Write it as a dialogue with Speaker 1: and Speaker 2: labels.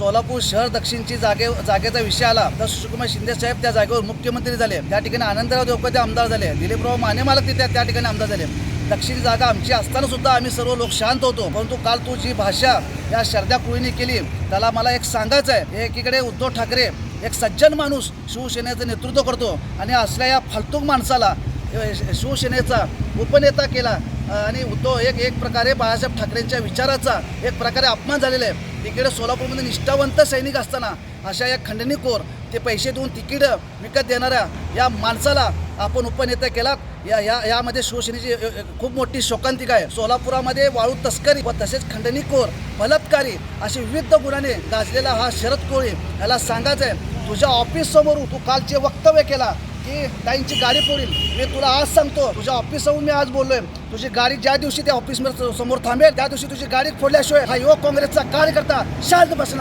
Speaker 1: सोलापूर शहर दक्षिणची जागे जागेचा विषय आला तर सुशीलकुमार शिंदे साहेब त्या जागेवर मुख्यमंत्री झाले. त्या ठिकाणी आनंदराव देवकर आमदार झाले. दिलीपराव माने मालक तिथे त्या ठिकाणी आमदार झाले. दक्षिण जागा आमची असताना सुद्धा आम्ही सर्व लोक शांत होतो परंतु काल तू जी भाषा या शरद्या कुळीने केली त्याला मला एक सांगायचं आहे. एकीकडे उद्धव ठाकरे एक सज्जन माणूस शिवसेनेचं नेतृत्व करतो आणि असल्या या फालतूक माणसाला शिवसेनेचा उपनेता केला. आणि उद्धव एक एक प्रकारे बाळासाहेब ठाकरेंच्या विचाराचा एक प्रकारे अपमान झालेला आहे. तिकडे सोलापूरमध्ये निष्ठावंत सैनिक असताना अशा या खंडणीखोर ते पैसे देऊन तिकीटं विकत देणाऱ्या या माणसाला आपण उपनेता केला या या यामध्ये शिवसेनेची खूप मोठी शोकांतिका आहे. सोलापुरामध्ये वाळू तस्करी व तसेच खंडणीखोर बलात्कारी असे विविध गुणाने गाजलेला हा शरद कोळी. याला सांगायचं आहे तुझ्या ऑफिस समोर तू कालचे वक्तव्य केला. की ताईंची गाडी फोडील मी तुला आज सांगतो तुझ्या ऑफिस जाऊन मी आज बोललोय. तुझी गाडी ज्या दिवशी त्या ऑफिस समोर थांबेल त्या दिवशी तुझी गाडी फोडल्याशिवाय हा युवक काँग्रेसचा कार्यकर्ता शांत बसणार